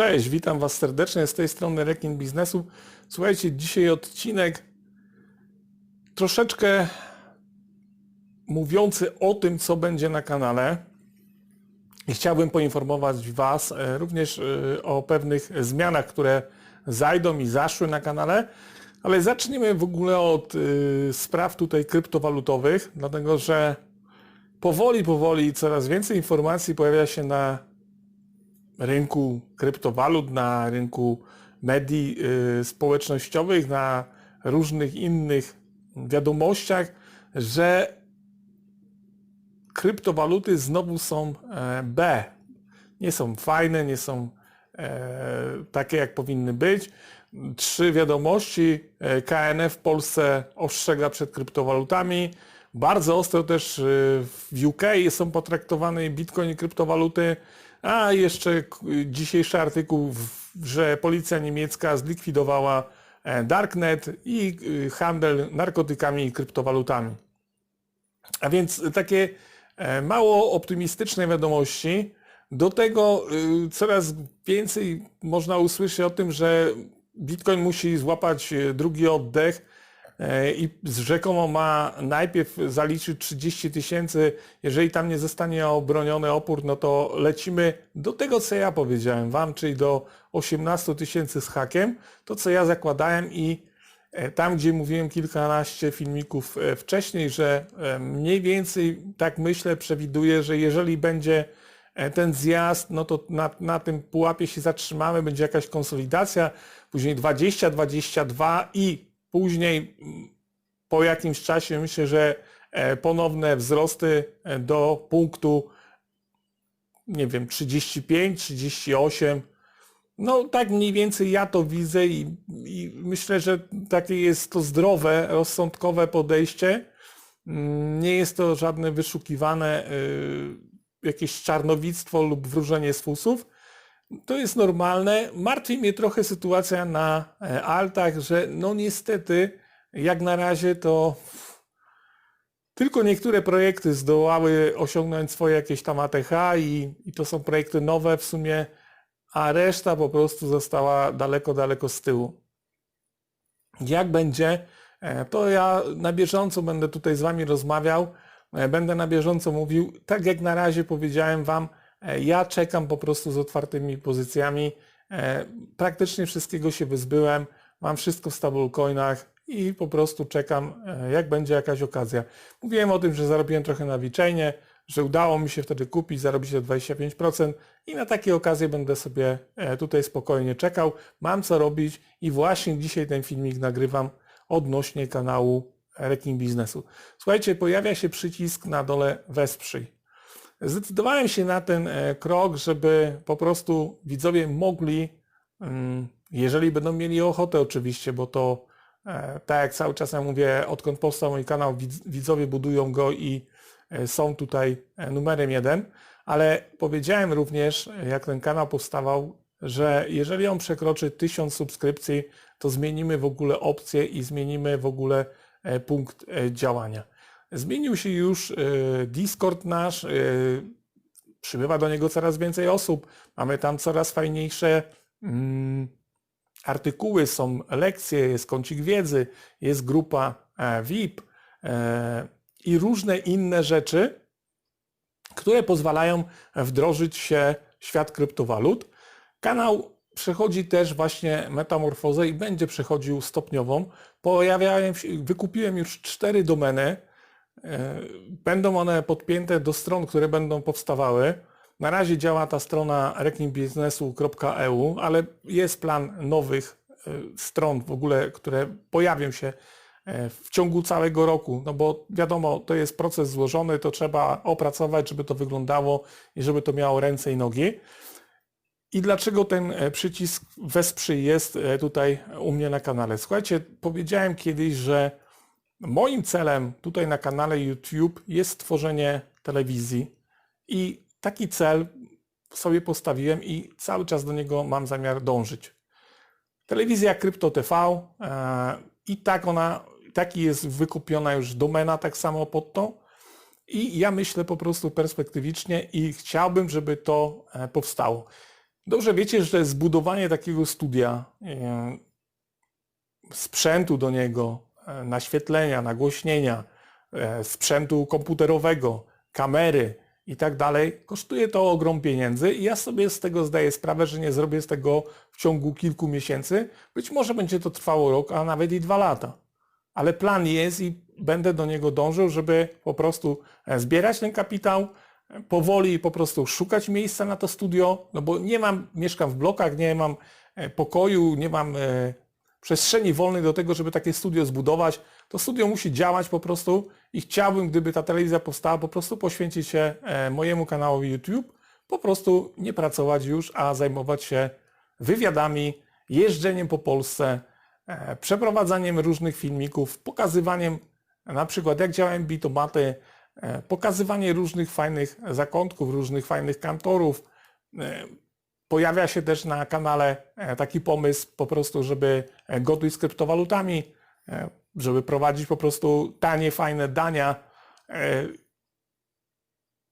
Cześć, witam Was serdecznie z tej strony Rekin Biznesu. Słuchajcie, dzisiaj odcinek troszeczkę mówiący o tym, co będzie na kanale. I chciałbym poinformować Was e, również e, o pewnych zmianach, które zajdą i zaszły na kanale. Ale zaczniemy w ogóle od e, spraw tutaj kryptowalutowych, dlatego że powoli, powoli coraz więcej informacji pojawia się na rynku kryptowalut, na rynku medii y, społecznościowych, na różnych innych wiadomościach, że kryptowaluty znowu są e, B. Nie są fajne, nie są e, takie, jak powinny być. Trzy wiadomości. E, KNF w Polsce ostrzega przed kryptowalutami. Bardzo ostro też w UK są potraktowane bitcoin i kryptowaluty. A jeszcze dzisiejszy artykuł, że policja niemiecka zlikwidowała e, Darknet i y, handel narkotykami i kryptowalutami. A więc takie e, mało optymistyczne wiadomości. Do tego y, coraz więcej można usłyszeć o tym, że Bitcoin musi złapać e, drugi oddech i rzekomo ma najpierw zaliczyć 30 tysięcy, jeżeli tam nie zostanie obroniony opór, no to lecimy do tego, co ja powiedziałem Wam, czyli do 18 tysięcy z hakiem, to co ja zakładałem i e, tam, gdzie mówiłem kilkanaście filmików e, wcześniej, że mniej więcej, tak myślę, przewiduję, że jeżeli będzie ten zjazd, no to na, na tym pułapie się zatrzymamy, będzie jakaś konsolidacja, później 20, 22 i Później po jakimś czasie myślę, że e, ponowne wzrosty e, do punktu, nie wiem, 35, 38. No tak mniej więcej ja to widzę i, i myślę, że takie jest to zdrowe, rozsądkowe podejście. Mm, nie jest to żadne wyszukiwane e, jakieś czarnowictwo lub wróżenie z fusów to jest normalne. Martwi mnie trochę sytuacja na e, altach, że no niestety jak na razie to tylko niektóre projekty zdołały osiągnąć swoje jakieś tam ATH i, i to są projekty nowe w sumie, a reszta po prostu została daleko, daleko z tyłu. Jak będzie, e, to ja na bieżąco będę tutaj z Wami rozmawiał, e, będę na bieżąco mówił, tak jak na razie powiedziałem Wam, ja czekam po prostu z otwartymi pozycjami. E, praktycznie wszystkiego się wyzbyłem. Mam wszystko w stablecoinach i po prostu czekam, e, jak będzie jakaś okazja. Mówiłem o tym, że zarobiłem trochę na Wiczejnie, że udało mi się wtedy kupić, zarobić te 25% i na takie okazje będę sobie tutaj spokojnie czekał. Mam co robić i właśnie dzisiaj ten filmik nagrywam odnośnie kanału Reking Biznesu. Słuchajcie, pojawia się przycisk na dole Wesprzyj. Zdecydowałem się na ten e, krok, żeby po prostu widzowie mogli, mm, jeżeli będą mieli ochotę oczywiście, bo to e, tak jak cały czas ja mówię, odkąd powstał mój kanał, widzowie budują go i e, są tutaj numerem jeden, ale powiedziałem również, jak ten kanał powstawał, że jeżeli on przekroczy 1000 subskrypcji, to zmienimy w ogóle opcję i zmienimy w ogóle punkt działania. Zmienił się już e, Discord nasz, e, przybywa do niego coraz więcej osób, mamy tam coraz fajniejsze mm, artykuły, są lekcje, jest kącik wiedzy, jest grupa e, VIP i różne inne rzeczy, które pozwalają wdrożyć się w świat kryptowalut. Kanał przechodzi też właśnie metamorfozę i będzie przechodził stopniową. Pojawiają się, wykupiłem już cztery domeny, będą one podpięte do stron, które będą powstawały. Na razie działa ta strona rekingbiznesu.eu, ale jest plan nowych e, stron w ogóle, które pojawią się e, w ciągu całego roku, no bo wiadomo, to jest proces złożony, to trzeba opracować, żeby to wyglądało i żeby to miało ręce i nogi. I dlaczego ten przycisk wesprzyj jest tutaj u mnie na kanale? Słuchajcie, powiedziałem kiedyś, że Moim celem tutaj na kanale YouTube jest stworzenie telewizji i taki cel sobie postawiłem i cały czas do niego mam zamiar dążyć. Telewizja Krypto TV e, i tak ona, taki jest wykupiona już domena tak samo pod to i ja myślę po prostu perspektywicznie i chciałbym, żeby to e, powstało. Dobrze wiecie, że zbudowanie takiego studia, e, sprzętu do niego, naświetlenia, nagłośnienia, e, sprzętu komputerowego, kamery i tak dalej, kosztuje to ogrom pieniędzy i ja sobie z tego zdaję sprawę, że nie zrobię z tego w ciągu kilku miesięcy. Być może będzie to trwało rok, a nawet i dwa lata. Ale plan jest i będę do niego dążył, żeby po prostu e, zbierać ten kapitał, e, powoli po prostu szukać miejsca na to studio, no bo nie mam, mieszkam w blokach, nie mam e, pokoju, nie mam e, przestrzeni wolnej do tego, żeby takie studio zbudować. To studio musi działać po prostu i chciałbym, gdyby ta telewizja powstała, po prostu poświęcić się e, mojemu kanałowi YouTube, po prostu nie pracować już, a zajmować się wywiadami, jeżdżeniem po Polsce, e, przeprowadzaniem różnych filmików, pokazywaniem na przykład jak działają bitomaty, e, pokazywanie różnych fajnych zakątków, różnych fajnych kantorów. Pojawia się też na kanale taki pomysł po prostu, żeby gotuj z kryptowalutami, e, żeby prowadzić po prostu tanie, fajne dania e,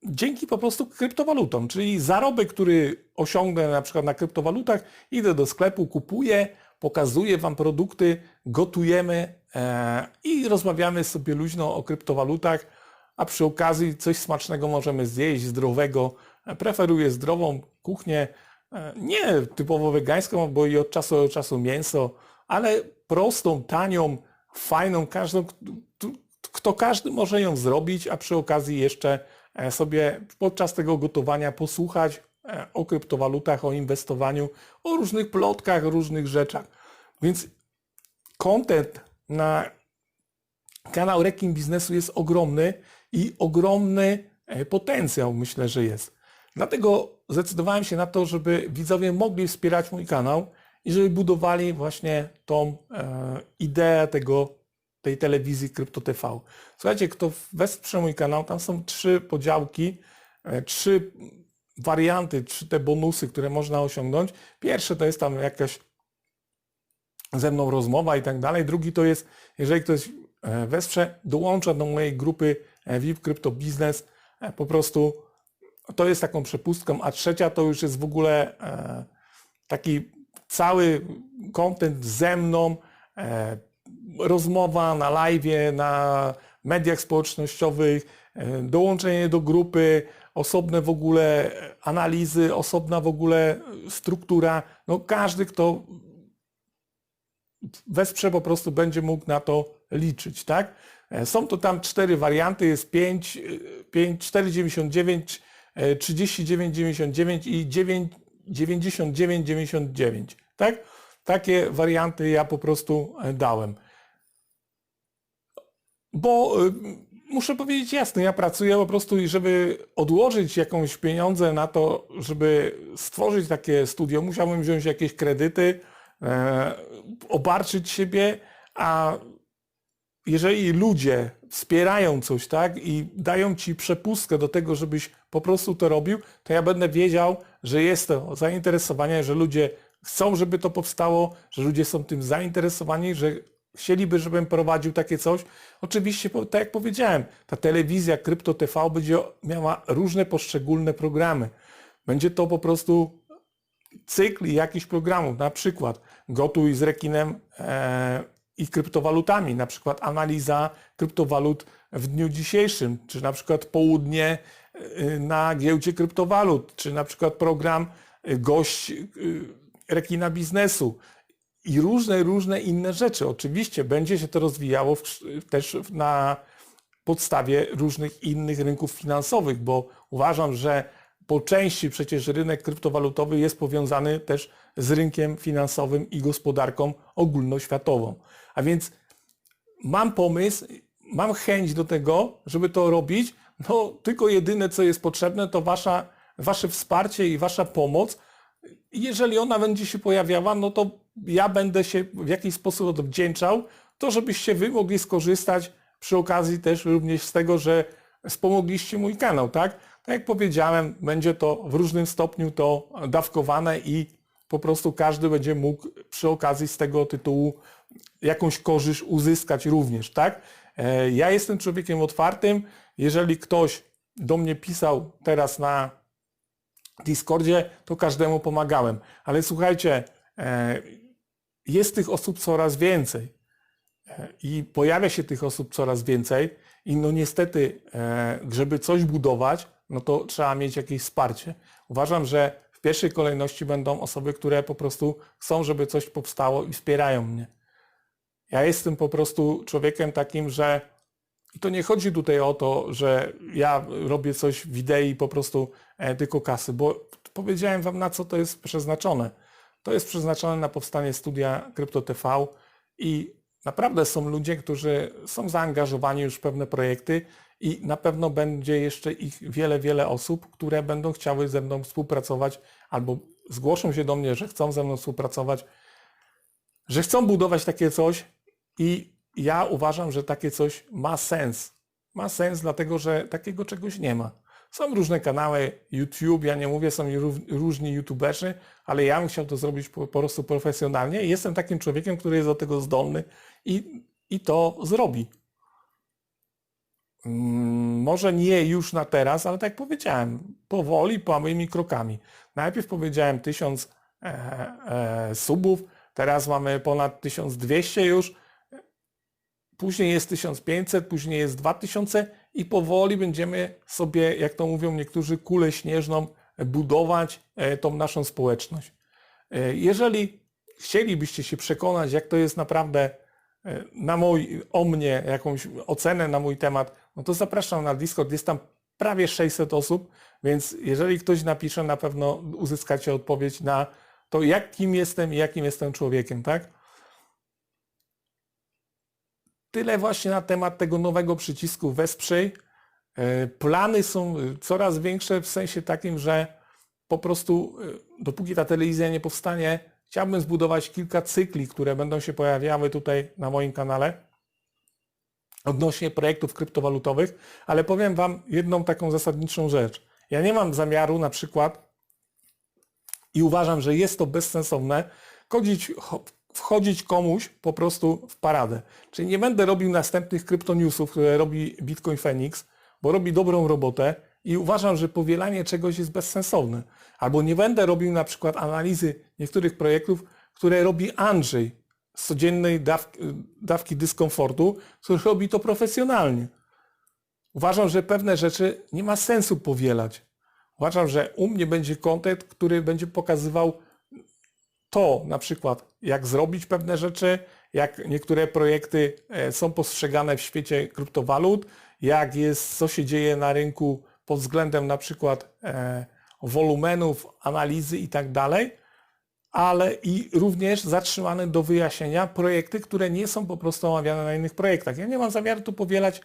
dzięki po prostu kryptowalutom, czyli zarobek, który osiągnę na przykład na kryptowalutach, idę do sklepu, kupuję, pokazuję Wam produkty, gotujemy e, i rozmawiamy sobie luźno o kryptowalutach, a przy okazji coś smacznego możemy zjeść, zdrowego. E, Preferuję zdrową kuchnię, e, nie typowo wegańską, bo i od czasu do czasu mięso, ale prostą, tanią, fajną, każdą, kto każdy może ją zrobić, a przy okazji jeszcze e, sobie podczas tego gotowania posłuchać e, o kryptowalutach, o inwestowaniu, o różnych plotkach, różnych rzeczach. Więc content na kanał Rekin Biznesu jest ogromny i ogromny e, potencjał myślę, że jest. Dlatego zdecydowałem się na to, żeby widzowie mogli wspierać mój kanał i żeby budowali właśnie tą e, ideę tego, tej telewizji Krypto TV. Słuchajcie, kto wesprze mój kanał, tam są trzy podziałki, e, trzy warianty, trzy te bonusy, które można osiągnąć. Pierwsze to jest tam jakaś ze mną rozmowa i tak dalej. Drugi to jest, jeżeli ktoś e, wesprze, dołącza do mojej grupy e, VIP Crypto Business, e, po prostu to jest taką przepustką, a trzecia to już jest w ogóle taki cały content ze mną, e, rozmowa na live, na mediach społecznościowych, e, dołączenie do grupy, osobne w ogóle analizy, osobna w ogóle struktura. No każdy, kto wesprze po prostu będzie mógł na to liczyć, tak? E, Są to tam cztery warianty, jest 5, 5 4,99, e, 39,99 i 9, 99,99, tak? Takie warianty ja po prostu e, dałem. Bo y, muszę powiedzieć jasno, ja pracuję po prostu i żeby odłożyć jakąś pieniądze na to, żeby stworzyć takie studio, musiałbym wziąć jakieś kredyty, e, obarczyć siebie, a jeżeli ludzie wspierają coś, tak, i dają ci przepustkę do tego, żebyś po prostu to robił, to ja będę wiedział, że jest to zainteresowanie, że ludzie chcą, żeby to powstało, że ludzie są tym zainteresowani, że chcieliby, żebym prowadził takie coś. Oczywiście, tak jak powiedziałem, ta telewizja Krypto TV będzie miała różne poszczególne programy. Będzie to po prostu cykl jakichś programów, na przykład gotuj z rekinem e, i kryptowalutami, na przykład analiza kryptowalut w dniu dzisiejszym, czy na przykład południe na giełdzie kryptowalut, czy na przykład program gość e, rekina biznesu i różne, różne inne rzeczy. Oczywiście będzie się to rozwijało w, też na podstawie różnych innych rynków finansowych, bo uważam, że po części przecież rynek kryptowalutowy jest powiązany też z rynkiem finansowym i gospodarką ogólnoświatową. A więc mam pomysł, mam chęć do tego, żeby to robić. No, tylko jedyne, co jest potrzebne, to wasza, wasze wsparcie i wasza pomoc. Jeżeli ona będzie się pojawiała, no to ja będę się w jakiś sposób odwdzięczał, to żebyście wy mogli skorzystać przy okazji też również z tego, że wspomogliście mój kanał, tak? Tak jak powiedziałem, będzie to w różnym stopniu to dawkowane i po prostu każdy będzie mógł przy okazji z tego tytułu jakąś korzyść uzyskać również, tak? E, Ja jestem człowiekiem otwartym. Jeżeli ktoś do mnie pisał teraz na Discordzie, to każdemu pomagałem. Ale słuchajcie, e, jest tych osób coraz więcej E, i pojawia się tych osób coraz więcej i no niestety, e, żeby coś budować, no to trzeba mieć jakieś wsparcie. Uważam, że w pierwszej kolejności będą osoby, które po prostu chcą, żeby coś powstało i wspierają mnie. Ja jestem po prostu człowiekiem takim, że i to nie chodzi tutaj o to, że ja robię coś w idei po prostu e, tylko kasy, bo powiedziałem wam na co to jest przeznaczone. To jest przeznaczone na powstanie studia Krypto TV i naprawdę są ludzie, którzy są zaangażowani już w pewne projekty i na pewno będzie jeszcze ich wiele, wiele osób, które będą chciały ze mną współpracować albo zgłoszą się do mnie, że chcą ze mną współpracować, że chcą budować takie coś i ja uważam, że takie coś ma sens. Ma sens, dlatego że takiego czegoś nie ma. Są różne kanały YouTube, ja nie mówię, są ró- różni youtuberzy, ale ja bym chciał to zrobić po, po prostu profesjonalnie i jestem takim człowiekiem, który jest do tego zdolny i, i to zrobi. Mm, Może nie już na teraz, ale tak jak powiedziałem, powoli, małymi krokami. Najpierw powiedziałem 1000 e, e, subów, teraz mamy ponad 1200 już, później jest 1500, później jest 2000 i powoli będziemy sobie, jak to mówią niektórzy, kulę śnieżną budować e, tą naszą społeczność. E, Jeżeli chcielibyście się przekonać, jak to jest naprawdę e, na mój, o mnie, jakąś ocenę na mój temat, no to zapraszam na Discord. Jest tam prawie 600 osób, więc jeżeli ktoś napisze, na pewno uzyskacie odpowiedź na to, jakim jestem i jakim jestem człowiekiem, tak? Tyle właśnie na temat tego nowego przycisku Wesprzyj. E, Plany są coraz większe w sensie takim, że po prostu e, dopóki ta telewizja nie powstanie, chciałbym zbudować kilka cykli, które będą się pojawiały tutaj na moim kanale odnośnie projektów kryptowalutowych, ale powiem Wam jedną taką zasadniczą rzecz. Ja nie mam zamiaru na przykład i uważam, że jest to bezsensowne, chodzić, cho- wchodzić komuś po prostu w paradę. Czyli nie będę robił następnych kryptonewsów, które robi Bitcoin Phoenix, bo robi dobrą robotę i uważam, że powielanie czegoś jest bezsensowne. Albo nie będę robił na przykład analizy niektórych projektów, które robi Andrzej z codziennej dawki, dawki dyskomfortu, który robi to profesjonalnie. Uważam, że pewne rzeczy nie ma sensu powielać. Uważam, że u mnie będzie kontent, który będzie pokazywał to na przykład, jak zrobić pewne rzeczy, jak niektóre projekty e, są postrzegane w świecie kryptowalut, jak jest, co się dzieje na rynku pod względem na przykład e, wolumenów, analizy i tak dalej, ale i również zatrzymane do wyjaśnienia projekty, które nie są po prostu omawiane na innych projektach. Ja nie mam zamiaru tu powielać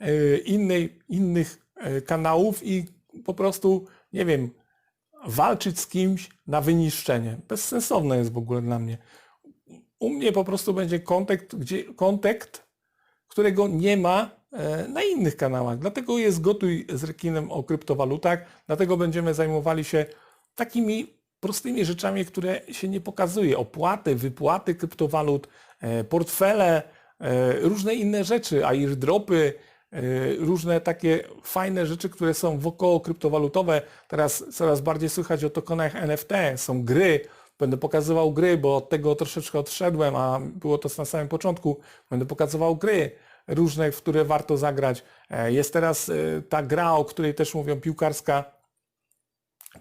e, innej, innych kanałów i po prostu, nie wiem, walczyć z kimś na wyniszczenie. Bezsensowne jest w ogóle dla mnie. U mnie po prostu będzie kontekst, gdzie, kontekst którego nie ma e, na innych kanałach. Dlatego jest Gotuj z Rekinem o kryptowalutach, dlatego będziemy zajmowali się takimi prostymi rzeczami, które się nie pokazuje. Opłaty, wypłaty kryptowalut, e, portfele, e, różne inne rzeczy, airdropy, e, różne takie fajne rzeczy, które są wokoło kryptowalutowe. Teraz coraz bardziej słychać o tokenach NFT, są gry, Będę pokazywał gry, bo od tego troszeczkę odszedłem, a było to na samym początku. Będę pokazywał gry różne, w które warto zagrać. E, Jest teraz e, ta gra, o której też mówią, piłkarska.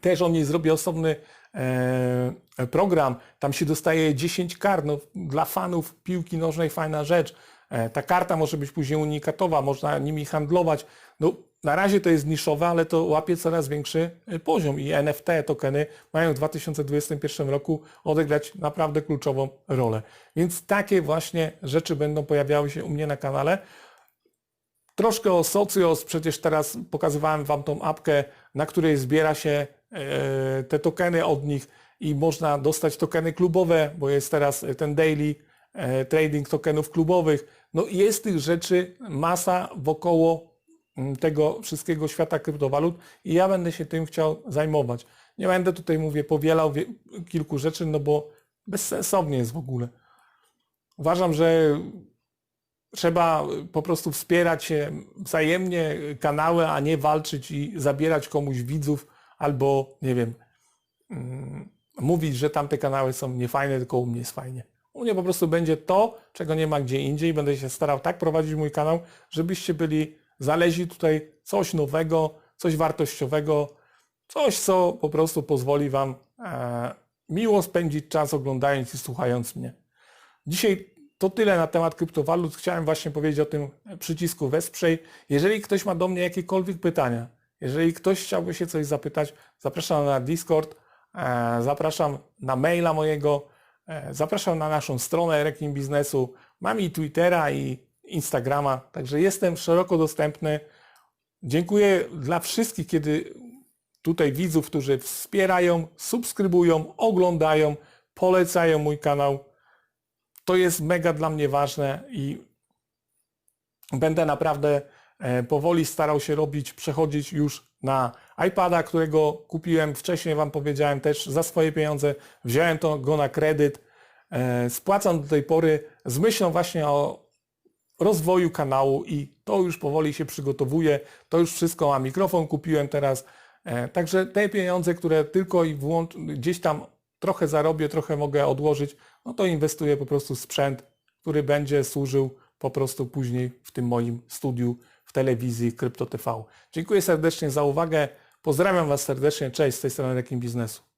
Też o niej zrobię osobny e, program. Tam się dostaje 10 kart. No, dla fanów piłki nożnej fajna rzecz. E, Ta karta może być później unikatowa, można nimi handlować. No, na razie to jest niszowe, ale to łapie coraz większy e, poziom i NFT tokeny mają w 2021 roku odegrać naprawdę kluczową rolę. Więc takie właśnie rzeczy będą pojawiały się u mnie na kanale. Troszkę o Socios, przecież teraz pokazywałem Wam tą apkę, na której zbiera się e, te tokeny od nich i można dostać tokeny klubowe, bo jest teraz ten daily trading tokenów klubowych. No jest tych rzeczy masa wokoło mm, tego wszystkiego świata kryptowalut i ja będę się tym chciał zajmować. Nie będę tutaj, mówię, powielał wie- kilku rzeczy, no bo bezsensownie jest w ogóle. Uważam, że trzeba po prostu wspierać się wzajemnie kanały, a nie walczyć i zabierać komuś widzów albo nie wiem, mm, mówić, że tamte kanały są niefajne, tylko u mnie jest fajnie. Mnie po prostu będzie to, czego nie ma gdzie indziej. Będę się starał tak prowadzić mój kanał, żebyście byli znaleźli tutaj coś nowego, coś wartościowego, coś, co po prostu pozwoli Wam e, miło spędzić czas oglądając i słuchając mnie. Dzisiaj to tyle na temat kryptowalut. Chciałem właśnie powiedzieć o tym przycisku Wesprzyj. Jeżeli ktoś ma do mnie jakiekolwiek pytania, jeżeli ktoś chciałby się coś zapytać, zapraszam na Discord, e, zapraszam na maila mojego, zapraszam na naszą stronę Rekin Biznesu. Mam i Twittera i Instagrama, także jestem szeroko dostępny. Dziękuję dla wszystkich, kiedy tutaj widzów, którzy wspierają, subskrybują, oglądają, polecają mój kanał. To jest mega dla mnie ważne i będę naprawdę e, powoli starał się robić, przechodzić już na iPada, którego kupiłem wcześniej, Wam powiedziałem też za swoje pieniądze. Wziąłem to go na kredyt. E, Spłacam do tej pory z myślą właśnie o rozwoju kanału i to już powoli się przygotowuje. To już wszystko, a mikrofon kupiłem teraz. E, Także te pieniądze, które tylko i wyłącznie gdzieś tam trochę zarobię, trochę mogę odłożyć, no to inwestuję po prostu w sprzęt, który będzie służył po prostu później w tym moim studiu telewizji Krypto TV. Dziękuję serdecznie za uwagę. Pozdrawiam Was serdecznie. Cześć z tej strony Rekin Biznesu.